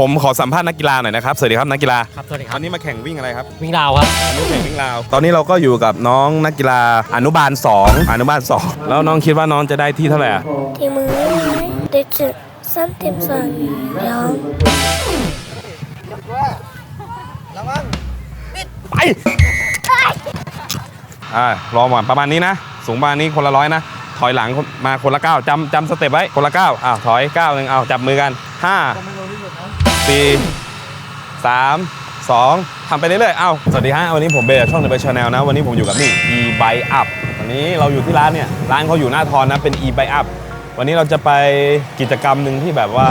ผมขอสัมภาษณ์นักกีฬาหน่อยนะครับ สวัสดีครับนักกีฬาครับสวัสดีครัวับนนี้มาแข่งวิ่งอะไรครับวิ่งดาวครับ วันนี้แข่งวิ่งราว ตอนนี้เราก็อยู่กับน้องนักกีฬาอนุบาล 2 อนุบาล 2 แล้วน้องคิดว่าน้องจะได้ที่เท่าไหร่ที่มือไหมเด็กจุดสั้นเต็มสั่งยอมไปอ่ารอก่อนประมาณนี้นะ สูงประมาณนี้คนละร้อยนะ ถอยหลังมาคนละเก้าจำจำสเต็ปไว้คนละเก้าอ้าวถอยเก้าหนึ่งอ้าวจับมือกันห้า สี่สามสองทำไปเรื่อยๆอ้าวสวัสดีฮะ วันนี้ผมเบย์จากช่องเดอะเบย์ชาแนลนะ วันนี้ผมอยู่กับนี่ e bike up วันนี้เราอยู่ที่ร้านเนี่ย ร้านเขาอยู่หน้าทอนนะ เป็น e bike up วันนี้เราจะไปกิจกรรมหนึ่งที่แบบว่า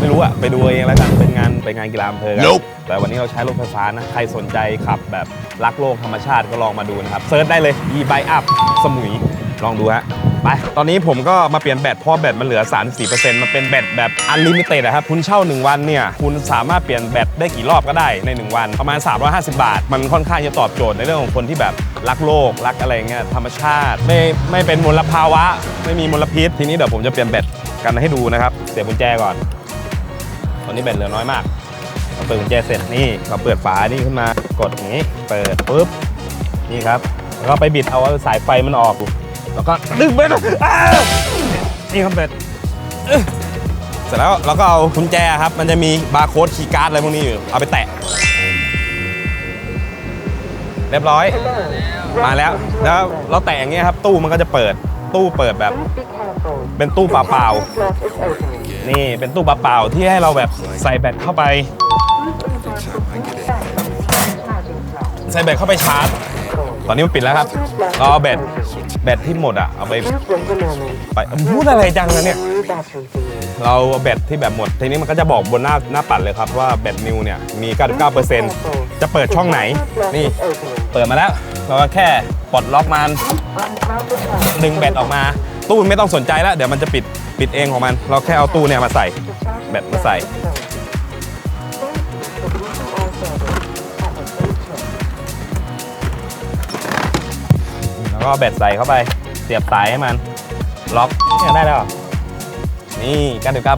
ไม่รู้อะไปดูเองแล้วกัน เป็นงานเป็นงานกีฬาอำเภอกัน Nope แต่วันนี้เราใช้รถไฟฟ้านะ ใครสนใจขับแบบรักโลกธรรมชาติก็ลองมาดูนะครับ เซิร์ชได้เลย e bike up สมุย ลองดูฮะ ไป ตอนนี้ผมก็มาเปลี่ยนแบตเพราะแบตมันเหลือ 34%มันเป็นแบตแบบอันลิมิเต็ดครับ คุณเช่า 1 วันเนี่ย คุณสามารถเปลี่ยนแบตได้กี่รอบก็ได้ใน 1 วัน ประมาณ 350 บาท มันค่อนข้างจะตอบโจทย์ในเรื่องของคนที่แบบรักโลก รักอะไรเงี้ยธรรมชาติ ไม่ไม่เป็นมลภาวะ ไม่มีมลพิษ ทีนี้เดี๋ยวผมจะเปลี่ยนแบตกันให้ดูนะครับ เสียบกุญแจก่อน ตอนนี้แบตเหลือน้อยมากเราเปิดกุญแจเสร็จนี่เราเปิดฝานี่ขึ้นมากดอย่างนี้ เปิดปุ๊บนี่ครับแล้วก็ไปบิดเอาสายไฟมันออก แล้วก็ดึงไปเอานี่ครับแบตเอ้ยเสร็จแล้วเราก็เอากุญแจครับ มันจะมีบาร์โค้ดคีย์การ์ดอะไรพวกนี้อยู่ เอาไปแตะ เรียบร้อย มาแล้ว แล้วเราแตะอย่างเงี้ยครับ ตู้มันก็จะเปิด ตู้เปิดแบบ เป็นตู้เปล่าๆ นี่เป็นตู้เปล่าๆ ที่ให้เราแบบใส่แบตเข้าไป ใส่แบตเข้าไปชาร์จ ตอนนี้มันปิดแล้วครับเราเอาแบต แบตที่หมดอะเอาไป ไปพูดอะไรจังนะเนี่ย เราเอาแบตที่แบบหมด ทีนี้มันก็จะบอกบนหน้าหน้าปัดเลยครับว่าแบตนิวเนี่ยมี 99%จะเปิดช่องไหน นี่ เปิดมาแล้ว เราก็แค่ปลดล็อกมันดึงแบตออกมา ตู้ไม่ต้องสนใจแล้ว เดี๋ยวมันจะปิดปิดเองของมัน เราแค่เอาตู้เนี่ยมาใส่ แบตมาใส่ ก็เอาแบตใส่เข้าไป เสียบสายให้มัน ล็อกเนี่ยได้แล้ว นี่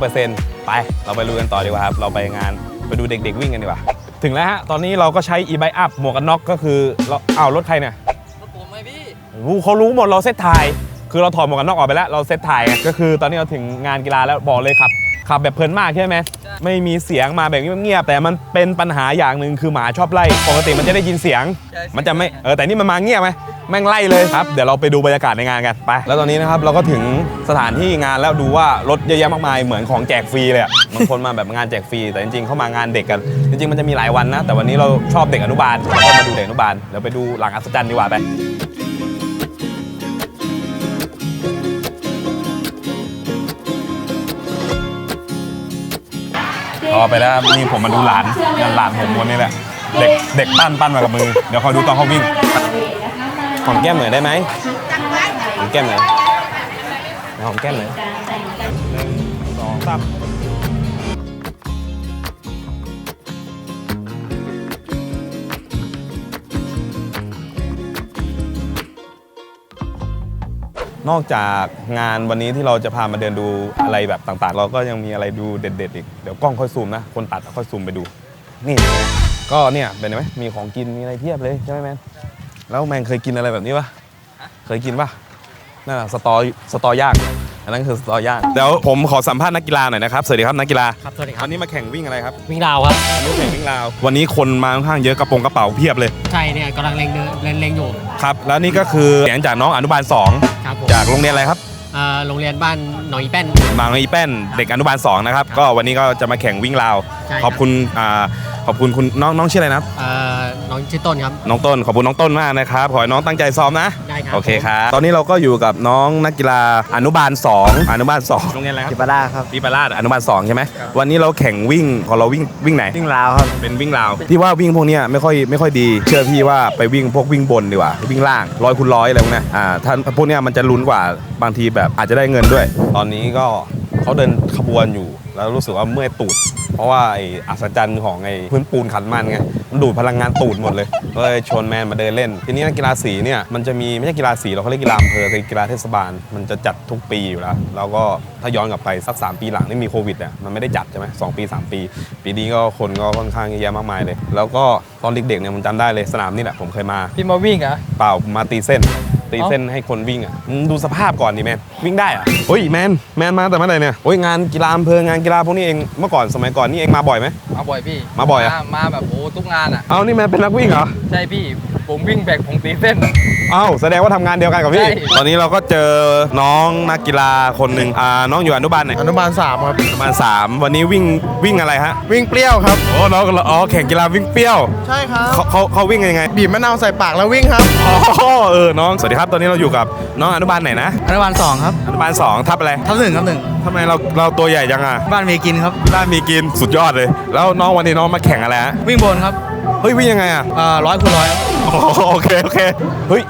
99%ไปเราไปลุยกันต่อดีกว่าครับ เราไปงานไปดูเด็กๆวิ่งกันดีกว่า ถึงแล้วฮะ ตอนนี้เราก็ใช้ e-bike up หมวกกันน็อกก็คือเราอ้าวรถใครเนี่ยรถผมไหมพี่รู้เขารู้หมดเราเซตถ่าย คือเราถอดหมวกกันน็อกออกไปแล้ว เราเซตถ่ายไงก็คือตอนนี้เราถึงงานกีฬาแล้วบอกเลยครับ ขับแบบเพลินมากใช่ไหมไม่มีเสียงมาแบบเงียบๆแต่มันเป็นปัญหาอย่างหนึ่งคือหมาชอบไล่ปกติมันจะได้ยินเสียงใช่มันจะไม่เออแต่นี่มันมาเงียบไหมแม่งไล่เลยครับ เดี๋ยวเราไปดูบรรยากาศในงานกันไป แล้วตอนนี้นะครับเราก็ถึงสถานที่งานแล้วดูว่ารถเยอะแยะมากมายเหมือนของแจกฟรีเลยอะบางคนมาแบบงานแจกฟรีแต่จริงๆ เข้ามางานเด็กกัน จริงๆ มันจะมีหลายวันนะ แต่วันนี้เราชอบเด็กอนุบาลเราก็มาดูเด็กอนุบาลเดี๋ยวไปดูหลังอัศจรรย์ดีกว่าไป อไปแล้วนี่ผมมาดูหลานงานหลานผมคนนี้แหละ เด็กเด็กปั้นปั้นมากับมือ เดี๋ยวคอยดูตอนเขาวิ่งหอมแก้มหน่อยได้ไหมหอมแก้มหน่อยหอมแก้มหน่อยหนึ่งสองสาม นอกจากงานวันนี้ที่เราจะพามาเดินดูอะไรแบบต่างๆ เราก็ยังมีอะไรดูเด็ดๆอีก เดี๋ยวกล้องค่อยซูมนะ คนตัดค่อยซูมไปดู นี่ ก็เนี่ยเป็นไหมมีของกินมีอะไรเพียบเลยใช่ไหมแมนแล้วแมนเคยกินอะไรแบบนี้ปะเคยกินปะนั่นน่ะสตอสตอย่าง นนั้นคือสตอย่างเดี๋ยวผมขอสัมภาษณ์นักกีฬาหน่อยนะครับสวัสดีครับนักกีฬาครับสวัสดีครัวับนนี้มาแข่งวิ่งอะไรครับวิ่งราวครับวันนี้แข่งวิ่งราว วันนี้คนมาค่อนข้างเยอะกระโปรงกระเป๋าเพียบเลยใช่เนี่ยกำลังเล็งเดินเล็งเล็งอยู่ครับแล้วนี่ก็คือเสียงจากน้องอนุบาลครับผม2จากโรงเรียนอะไรครับ อ่าโรงเรียนบ้าน หนองอีแป้น บางอีแป้นเด็กอนุบาล2นะครับก็วันนี้ก็จะมาแข่งวิ่งราว ใช่ครับ ขอบคุณอ่าขอบคุณคุณน้องน้องชื่ออะไรนะครับอ่าน้องชื่อต้นครับ น้องต้นขอบคุณน้องต้นมากนะครับขอให้น้องตั้งใจซ้อมนะได้ครับ โอเคครับตอนนี้เราก็อยู่กับน้องนักกีฬาอนุบาล2อนุบาล2โรงเรียนอะไรครับจิปาร่าครับปีปาราชอนุบาล2ใช่ไหมวันนี้เราแข่งวิ่งของเราวิ่งวิ่งไหน วิ่งราวครับ เป็นวิ่งราวที่ว่าวิ่งพวกเนี้ยไม่ค่อยไม่ค่อยดี เชื่อพี่ว่าไปวิ่งพวกวิ่งบนดีกว่าวิ่งล่างร้อยคูณร้อยอะไรพวกเนี้ยอ่าถ้าพวกเนี้ยมันจะลุ้นกว่าบางทีแบบอาจจะได้เงินด้วยตอนนี้ก็เขาเดินขบวนอยู่ แล้วรู้สึกว่าเมื่อยตูด เพราะว่าไอ้อัศจรรย์ของไอ้พื้นปูนขันมันไงมันดูดพลังงานตูดหมดเลยก็เลยชวนแมนมาเดินเล่น ทีนี้นักกีฬาสีเนี่ยมันจะมีไม่ใช่กีฬาสีเราเขาเรียกกีฬาอำเภอเป็นกีฬาเทศบาล มันจะจัดทุกปีอยู่แล้วแล้วก็ถ้าย้อนกลับไปสัก 3 ปีหลังที่มีโควิดเนี่ยมันไม่ได้จัดใช่ไหมสองปี 3 ปี ปีนี้ก็คนก็ค่อนข้างเยอะแยะมากมายเลย แล้วก็ตอนเด็กๆเนี่ยผมจำได้เลยสนามนี่แหละผมเคยมาพี่มาวิ่งเหรอเปล่ามาตีเส้น ตีเส้นให้คนวิ่งอะมึงดูสภาพก่อนดิแมนวิ่งได้อะเฮ้ยแมนแมนมาแต่เมื่อไหร่เนี่ยโอ้ยงานกีฬาอำเภองานกีฬาพวกนี้เองเมื่อก่อนสมัยก่อนนี่เองมาบ่อยไหม มาบ่อยพี่มาบ่อยอะ มาแบบโอ้ทุกงานอะ เอานี่แมนเป็นนักวิ่งเหรอ ใช่พี่ ผมวิ่งแบกผมตีเส้น เอ้าแสดงว่าทำงานเดียวกันกับพี่ ใช่ ตอนนี้เราก็เจอน้องนักกีฬาคนหนึ่งอ่าน้องอยู่อนุบาลไหนอนุบาลสามครับ อนุบาลสามวันนี้วิ่งวิ่งอะไรฮะวิ่งเปรี้ยวครับ โอ้น้องอ๋อแข่งกีฬาวิ่งเปรี้ยวใช่ครับเขาเขาเขาวิ่งยังไงบีบมะนาวใส่ปากแล้ววิ่งครับ อ๋อเออน้องสวัสดีครับตอนนี้เราอยู่กับน้องอนุบาลไหนนะ อนุบาลสองครับอนุบาลสองทับอะไรทับหนึ่งครับหนึ่งทำไมเราเราตัวใหญ่จังอะบ้านมีกินครับบ้านมีกินสุดยอดเลย แล้วน้องวันนี้น้องมาแข่งอะไรฮะวิ่งบนครับเฮ้ยวิ่งยังไงอะอ่าร้อยคูณร้อยครับอ๋อโอเคโอเคเฮ้ย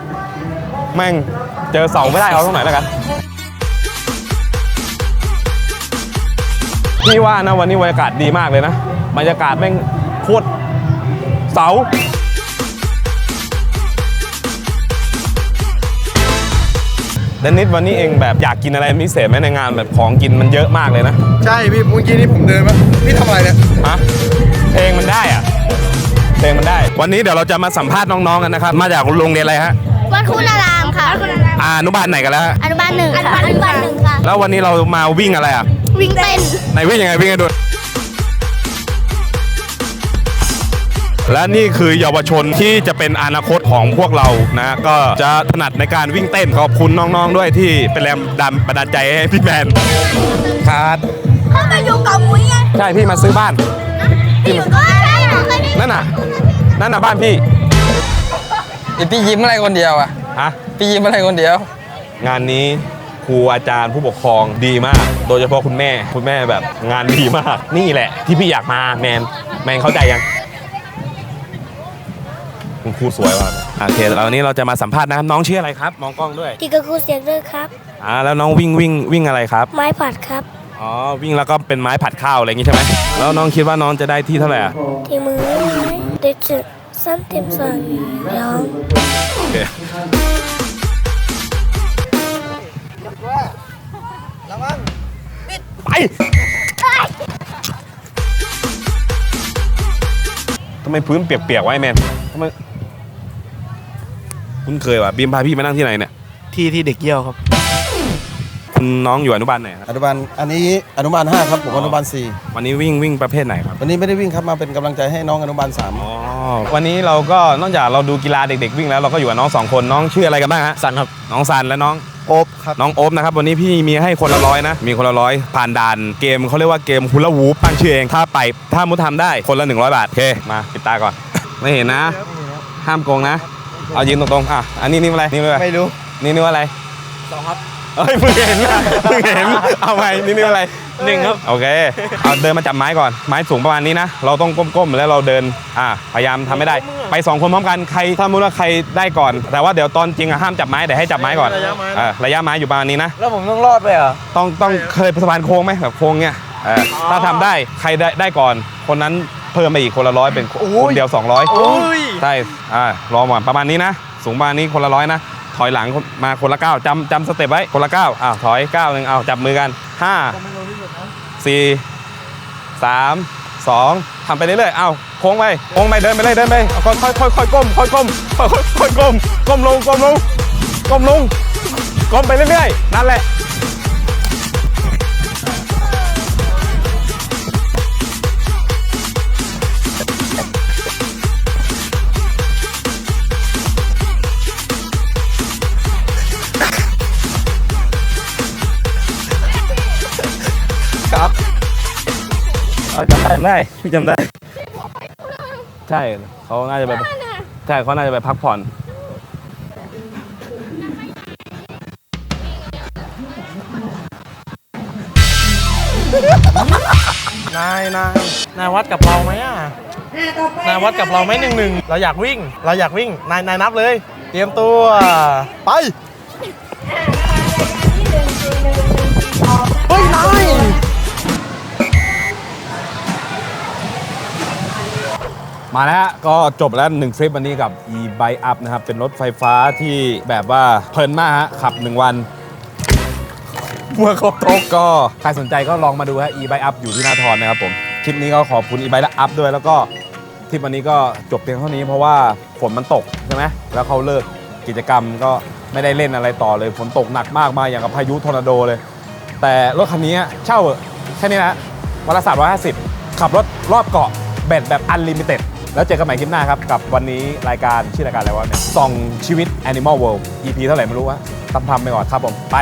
แม่งเจอเสาไม่ได้เอาตรงไหนแล้วกันพี่ว่านะวันนี้บรรยากาศดีมากเลยนะบรรยากาศแม่งโคตรเสา เดนนิสวันนี้เองแบบอยากกินอะไรพิเศษไหมในงานแบบของกินมันเยอะมากเลยนะ ใช่พี่เมื่อกี้นี่ผมเดินมาพี่ทำอะไรเนี่ยฮะเพลงมันได้อะเพลงมันได้ วันนี้เดี๋ยวเราจะมาสัมภาษณ์น้องๆกันนะครับ มาจากโรงเรียนอะไรฮะวัดคุณารามค่ะอ่าอนุบาลไหนกันแล้วฮะอนุบาลหนึ่งค่ะอนุบาลหนึ่งค่ะ แล้ววันนี้เรามาวิ่งอะไรอะ วิ่งเต้นไหนวิ่งยังไงวิ่งให้ดู และนี่คือเยาวชนที่จะเป็นอนาคตของพวกเรานะก็จะถนัดในการวิ่งเต้นขอบคุณน้องๆด้วยที่เป็นแรงดันบันดาลใจให้พี่แมนครับเขามาอยู่กับมุ้ยไงใช่พี่มาซื้อบ้านอยู่ก็ใช่เหรอเคยได้นั่นน่ะนั่นน่ะบ้านพี่ไอพี่ยิ้มอะไรคนเดียวอะฮะพี่ยิ้มอะไรคนเดียว งานนี้ครูอาจารย์ผู้ปกครองดีมาก โดยเฉพาะคุณแม่คุณแม่แบบงานดีมาก นี่แหละ ที่พี่อยากมาแมนแมนเข้าใจยัง คุณครูสวยว่ะโอเคแล้ววันนี้เราจะมาสัมภาษณ์นะครับน้องชื่ออะไรครับ มองกล้องด้วยดีกับครูเสียงเลยครับอ่าแล้วน้องวิ่งวิ่งวิ่งอะไรครับ ไม้ผัดครับ อ๋อวิ่งแล้วก็เป็นไม้ผัดข้าวอะไรอย่างงี้ใช่ไหมแล้วน้องคิดว่าน้องจะได้ที่เท่าไหร่อะทีมือไม้เด็กจะสั้นเต็มสองยองโอเคไปทำไมพื้นเปียกๆไวะไอ้แมนทำไม คุณเคยว่ะบีมพาพี่มานั่งที่ไหนเนี่ยที่ที่เด็กเยี่ยวครับ คุณน้องอยู่อนุบาลไหนครับอนุบาลอันนี้อนุบาล5ครับผมอนุบาลวันนี้วิ่งวิ่งประเภทไหนครับ4วันนี้ไม่ได้วิ่งครับมาเป็นกำลังใจให้น้องอนุบาล3อ๋อวันนี้เราก็นอกจากเราดูกีฬาเด็ก ๆ วิ่งแล้วเราก็อยู่กับน้องสองคนน้องชื่ออะไรกันบ้างฮะสันครับน้องซันและน้องโอบครับน้องโอมนะครับวันนี้พี่มีให้คนละร้อยนะ มีคนละร้อยผ่านด่านเกมเขาเรียกว่าเกมฮูลาวูปตั้งชื่อเองถ้าไปถ้ามุดทำได้คนละ 100 บาทโอเคมาปิดตาก่อน ไม่เห็นนะ ห้ามโกงนะ เอายืนตรงๆ อะ อันนี้นี่อะไรนี่อะไร ไม่รู้ นี่นี่ว่าอะไรสองครับเฮ้ยเพิ่งเห็นนะเพิ่งเห็น เอาไปนี่นี่ว่าอะไร หนึ่งครับ โอเค เอาเดินมาจับไม้ก่อน ไม้สูงประมาณนี้นะ เราต้องก้มๆ แล้วเราเดิน อ่าพยายามทำไม่ได้ ไปสองคนพร้อมกัน ใครถ้ามุติว่าใครได้ก่อน แต่ว่าเดี๋ยวตอนจริงอะห้ามจับไม้แต่ให้จับไม้ก่อนระยะไม้นะ เออระยะไม้อยู่ประมาณนี้นะ แล้วผมต้องรอดไปเหรอ ต้องต้องเคยสะพานโค้งไหมแบบโค้งเนี้ยเออถ้าทำได้ใครได้ได้ก่อน คนนั้นเพิ่มไปอีกคนละร้อยเป็นคนเดียว 200 โอ้ย ใช่อ่ารอหมอนประมาณนี้นะ สูงประมาณนี้คนละร้อยนะ ถอยหลังมาคนละก้าวจำจำสเต็ปไว้คนละก้าวอ้าวถอยก้าวหนึ่งอ้าวจับมือกัน5 4 3 2ทำไปเรื่อยๆอ้าวโค้งไปโค้งไปเดินไปเลยเดินไปเอาค่อยค่อยค่อยค่อยก้มค่อยก้มค่อยค่อยค่อยก้มก้มลงก้มลงก้มลงก้มไปเรื่อยๆนั่นแหละ จำได้ได้พี่จำได้ ใช่เขาน่าจะไปใช่เขาน่าจะไปพักผ่อน นายนายนายวัดกับเราไหมอะนายวัดกับเราไหมหนึ่งหนึ่งเราอยากวิ่ง เราอยากวิ่งนายนายนับเลย เตรียมตัวไป มาแล้วก็จบแล้วหนึ่งทริปวันนี้กับ e-bike up นะครับ เป็นรถไฟฟ้าที่แบบว่าเพลินมากฮะขับ 1 วัน เมื่อครบทกก็ ใครสนใจก็ลองมาดูฮะ e-bike up อยู่ที่นาทรนะครับผม คลิปนี้ก็ขอบคุณ e-bike up ด้วย แล้วก็ทริปวันนี้ก็จบเพียงเท่านี้เพราะว่าฝนมันตกใช่ไหมแล้วเขาเลิกกิจกรรมก็ไม่ได้เล่นอะไรต่อเลยฝนตกหนักมากมาอย่างกับพายุทอร์นาโดเลย แต่รถคันนี้เช่าแค่นี้นะวันละ350 ขับรถรอบเกาะแบตแบบอันลิมิเต็ด แล้วเจอกันใหม่คลิปหน้าครับ กับวันนี้รายการชื่อรายการอะไรวะเนี่ยส่องชีวิต Animal World EP เท่าไหร่ไม่รู้วะทำทำไปก่อนครับผม ไป